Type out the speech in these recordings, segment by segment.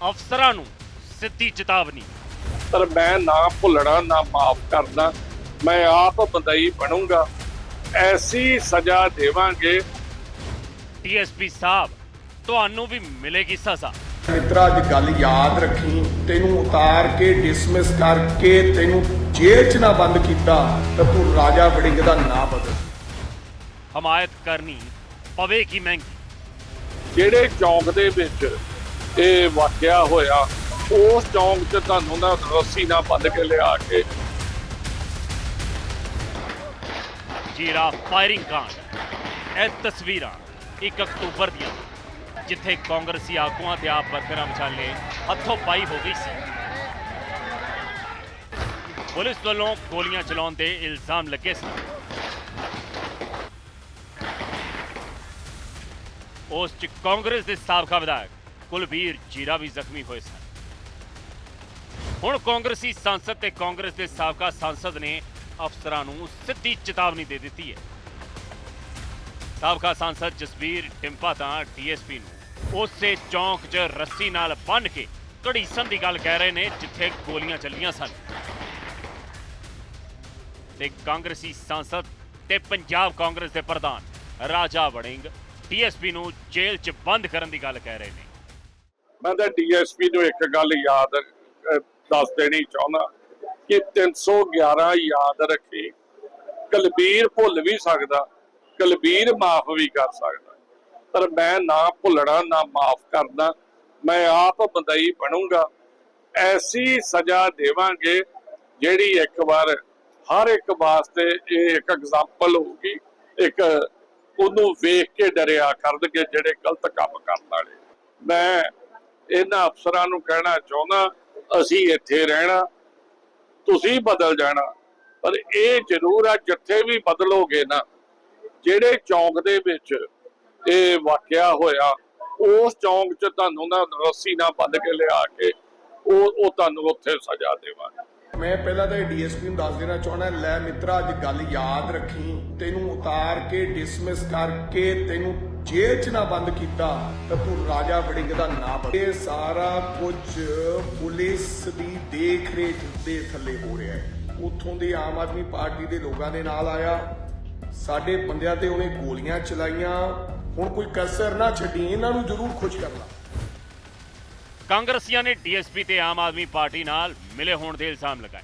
ਅਫਸਰਾਂ ਨੂੰ ਸਿੱਧੀ ਚੇਤਾਵਨੀ। ਪਰ ਮੈਂ ਨਾ ਭੁੱਲਣਾ ਨਾ ਮਾਫ ਕਰਨਾ ਮੈਂ ਆਪ ਬੰਦਈ ਬਣੂੰਗਾ। ਐਸੀ ਸਜ਼ਾ ਦੇਵਾਂਗੇ। ਡੀਐਸਪੀ ਸਾਹਿਬ ਤੁਹਾਨੂੰ ਵੀ ਮਿਲੇਗੀ ਸਜ਼ਾ। ਮਿੱਤਰਾ ਅੱਜ ਗੱਲ ਯਾਦ ਰੱਖੀ ਤੈਨੂੰ ਉਤਾਰ ਕੇ ਡਿਸਮਿਸ ਕਰਕੇ ਤੈਨੂੰ ਜੇਲ੍ਹ 'ਚ ਨਾ ਬੰਦ ਕੀਤਾ ਤਾਂ ਤੂੰ ਰਾਜਾ ਵੜਿੰਗ ਦਾ ਨਾਂ ਬਦਲ। ਹਮਾਇਤ ਕਰਨੀ ਪਵੇਗੀ ਮਹਿੰਗੀ। ਜਿਹੜੇ ਚੌਂਕ ਦੇ ਵਿੱਚ ਇਹ ਵਾਕਿਆ ਹੋਇਆ ਉਸ ਚੌਂਕ 'ਚ ਤੁਹਾਨੂੰ ਨਾ ਰੱਸੀ ਨਾਲ ਬੰਨ ਕੇ ਲਿਆ ਕੇ। ਜੀਰਾ ਫਾਇਰਿੰਗ ਕਾਂਡ ਇਹ ਤਸਵੀਰਾਂ 1 ਅਕਤੂਬਰ ਦੀਆਂ ਜਿੱਥੇ ਕਾਂਗਰਸੀ ਆਗੂਆਂ ਤੇ ਆਪ ਵਰਕਰਾਂ ਵਿਚਾਲੇ ਹੱਥੋਂ ਪਾਈ ਹੋ ਗਈ ਸੀ। ਪੁਲਿਸ ਵੱਲੋਂ ਗੋਲੀਆਂ ਚਲਾਉਣ ਦੇ ਇਲਜ਼ਾਮ ਲੱਗੇ ਸਨ ਉਸ ਚ ਕਾਂਗਰਸ ਦੇ ਸਾਬਕਾ ਵਿਧਾਇਕ ਕੁਲਵੀਰ ਜੀਰਾ ਵੀ ਜ਼ਖਮੀ ਹੋਏ ਸਨ। ਹੁਣ ਕਾਂਗਰਸੀ ਸੰਸਦ ਤੇ ਕਾਂਗਰਸ ਦੇ ਸਾਬਕਾ ਸੰਸਦ ਨੇ ਅਫਸਰਾਂ ਨੂੰ ਸਿੱਧੀ ਚੇਤਾਵਨੀ ਦੇ ਦਿੱਤੀ ਹੈ। ਸਾਬਕਾ ਸੰਸਦ ਜਸਵੀਰ ਟਿੰਪਾ ਤਾਂ ਡੀਐਸਪੀ ਨੂੰ ਉਸੇ ਚੌਂਕ 'ਚ ਰੱਸੀ ਨਾਲ ਬੰਨ੍ਹ ਕੇ ਘੜੀਸਣ ਦੀ ਗੱਲ ਕਹਿ ਰਹੇ ਨੇ, ਜਿੱਥੇ ਗੋਲੀਆਂ ਚੱਲੀਆਂ ਸਨ। ਤੇ ਕਾਂਗਰਸੀ ਸੰਸਦ ਤੇ ਪੰਜਾਬ ਕਾਂਗਰਸ ਦੇ ਪ੍ਰਧਾਨ ਰਾਜਾ ਵੜਿੰਗ ਡੀਐਸਪੀ ਨੂੰ ਜੇਲ੍ਹ 'ਚ ਬੰਦ ਕਰਨ ਦੀ ਗੱਲ ਕਹਿ ਰਹੇ ਨੇ। ਮੈਂ ਤਾਂ ਡੀਐਸਪੀ ਨੂੰ ਇੱਕ ਗੱਲ ਯਾਦ ਦੱਸ ਦੇਣੀ ਚਾਹੁੰਦਾ ਕਿ 311 ਯਾਦ ਰੱਖੇ। ਕਲਬੀਰ ਭੁੱਲ ਵੀ ਸਕਦਾ, ਕਲਬੀਰ ਮਾਫ ਵੀ ਕਰ ਸਕਦਾ। ਪਰ ਮੈਂ ਨਾ ਭੁੱਲਣਾ, ਨਾ ਮਾਫ ਕਰਨਾ, ਮੈਂ ਆਪ ਬੰਦਈ ਬਣੂੰਗਾ। ਐਸੀ ਸਜ਼ਾ ਦੇਵਾਂਗੇ ਜਿਹੜੀ ਇੱਕ ਵਾਰ, ਹਰ ਇੱਕ ਵਾਸਤੇ ਇਹ ਇੱਕ ਐਗਜ਼ਾਮਪਲ ਹੋਊਗੀ। ਇੱਕ ਉਹਨੂੰ ਵੇਖ ਕੇ ਡਰਿਆ ਕਰਨਗੇ ਜਿਹੜੇ ਗਲਤ ਕੰਮ ਕਰਨ ਵਾਲੇ। ਮੈਂ ਇਹਨਾਂ ਅਫਸਰਾਂ ਨੂੰ ਕਹਿਣਾ ਚਾਹੁੰਦਾ, ਅਸੀਂ ਇੱਥੇ ਰਹਿਣਾ, ਤੁਸੀਂ ਬਦਲ ਜਾਣਾ। ਪਰ ਇਹ ਜ਼ਰੂਰ ਆ, ਜਿੱਥੇ ਵੀ ਬਦਲੋਗੇ ਨਾ, ਜਿਹੜੇ ਚੌਂਕ ਦੇ ਵਿੱਚ ਇਹ ਵਾਕਿਆ ਹੋਇਆ, ਉਸ ਚੌਂਕ 'ਚ ਤੁਹਾਨੂੰ ਨਾ ਰੱਸੀ ਨਾਲ ਬੰਨ ਕੇ ਲਿਆ ਕੇ, ਉਹ ਉਹ ਤੁਹਾਨੂੰ ਉੱਥੇ ਸਜ਼ਾ ਦੇਵਾਂਗੇ। ਮੈਂ ਪਹਿਲਾਂ ਤਾਂ ਡੀਐਸਪੀ ਨੂੰ ਦੱਸ ਦੇਣਾ ਚਾਹੁੰਦਾ, ਲੈ ਮਿੱਤਰਾ, ਅੱਜ ਗੱਲ ਯਾਦ ਰੱਖੀ, ਤੈਨੂੰ ਉਤਾਰ ਕੇ ਡਿਸਮਿਸ ਕਰਕੇ ਤੈਨੂੰ ਜੇਲ੍ਹ 'ਚ ਨਾ ਬੰਦ ਕੀਤਾ ਤਾਂ ਤੂੰ ਰਾਜਾ ਵੜਿੰਗ ਦਾ ਨਾਂ ਬਦਲ। ਇਹ ਸਾਰਾ ਕੁਝ ਪੁਲਿਸ ਦੀ ਦੇਖ ਰੇਖ ਦੇ ਥੱਲੇ ਹੋ ਰਿਹਾ ਹੈ। ਉੱਥੋਂ ਦੇ ਆਮ ਆਦਮੀ ਪਾਰਟੀ ਦੇ ਲੋਕਾਂ ਦੇ ਨਾਲ ਆਇਆ। ਸਾਡੇ ਬੰਦਿਆਂ ਤੇ ਉਹਨੇ ਗੋਲੀਆਂ ਚਲਾਈਆਂ। ਹੁਣ ਕੋਈ ਕਸਰ ਨਾ ਛੱਡੀ, ਇਹਨਾਂ ਨੂੰ ਜ਼ਰੂਰ ਖੁਸ਼ ਕਰਨਾ। ਕਾਂਗਰਸੀਆਂ ਨੇ ਡੀਐਸਪੀ ਤੇ ਆਮ ਆਦਮੀ ਪਾਰਟੀ ਨਾਲ ਮਿਲੇ ਹੋਣ ਦੇ ਇਲਜ਼ਾਮ ਲਗਾਏ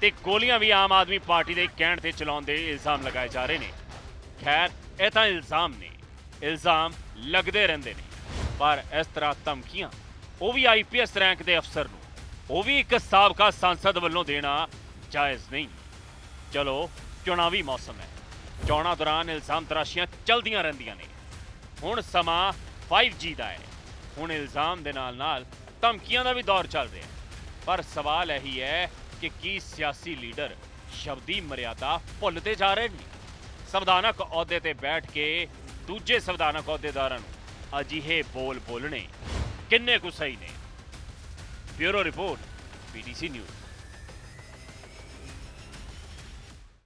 ਤੇ ਗੋਲੀਆਂ ਵੀ ਆਮ ਆਦਮੀ ਪਾਰਟੀ ਦੇ ਕਹਿਣ ਤੇ ਚਲਾਉਣ ਦੇ ਇਲਜ਼ਾਮ ਲਗਾਏ ਜਾ ਰਹੇ ਨੇ। ਖੈਰ, ਇਹ ਤਾਂ ਇਲਜ਼ਾਮ ਨੇ। ਇਲਜ਼ਾਮ ਲੱਗਦੇ ਰਹਿੰਦੇ ਨੇ। ਪਰ ਇਸ ਤਰ੍ਹਾਂ ਧਮਕੀਆਂ, ਉਹ ਵੀ ਆਈਪੀਐਸ ਰੈਂਕ ਦੇ ਅਫਸਰ ਨੂੰ, ਉਹ ਵੀ ਇੱਕ ਸਾਬਕਾ ਸੰਸਦ ਵੱਲੋਂ ਦੇਣਾ ਜਾਇਜ਼ ਨਹੀਂ। ਚਲੋ, ਚੁਣਾਵੀ ਮੌਸਮ ਹੈ। ਚੋਣਾਂ ਦੌਰਾਨ ਇਲਜ਼ਾਮ ਤਰਾਸ਼ੀਆਂ ਚਲਦੀਆਂ ਰਹਿੰਦੀਆਂ ਨੇ। ਹੁਣ ਸਮਾਂ 5G ਦਾ ਹੈ। ਹੁਣ ਇਲਜ਼ਾਮ ਦੇ ਨਾਲ ਨਾਲ ਧਮਕੀਆਂ ਦਾ ਵੀ ਦੌਰ ਚੱਲ ਰਿਹਾ ਹੈ ਪਰ ਸਵਾਲ ਇਹੀ ਹੈ ਕਿ ਕੀ ਸਿਆਸੀ ਲੀਡਰ ਸ਼ਬਦੀ ਮਰਿਆਦਾ ਭੁੱਲਦੇ ਜਾ ਰਹੇ ਨੇ? ਸੰਵਿਧਾਨਕ ਅਹੁਦੇ ਤੇ ਬੈਠ ਕੇ ਦੂਜੇ ਸੰਵਿਧਾਨਕ ਅਹੁਦੇਦਾਰਾਂ ਨੂੰ ਅਜਿਹੇ ਬੋਲ ਬੋਲਣੇ ਕਿੰਨੇ ਕੁ ਸਹੀ ਨੇ? Bureau report PTC news.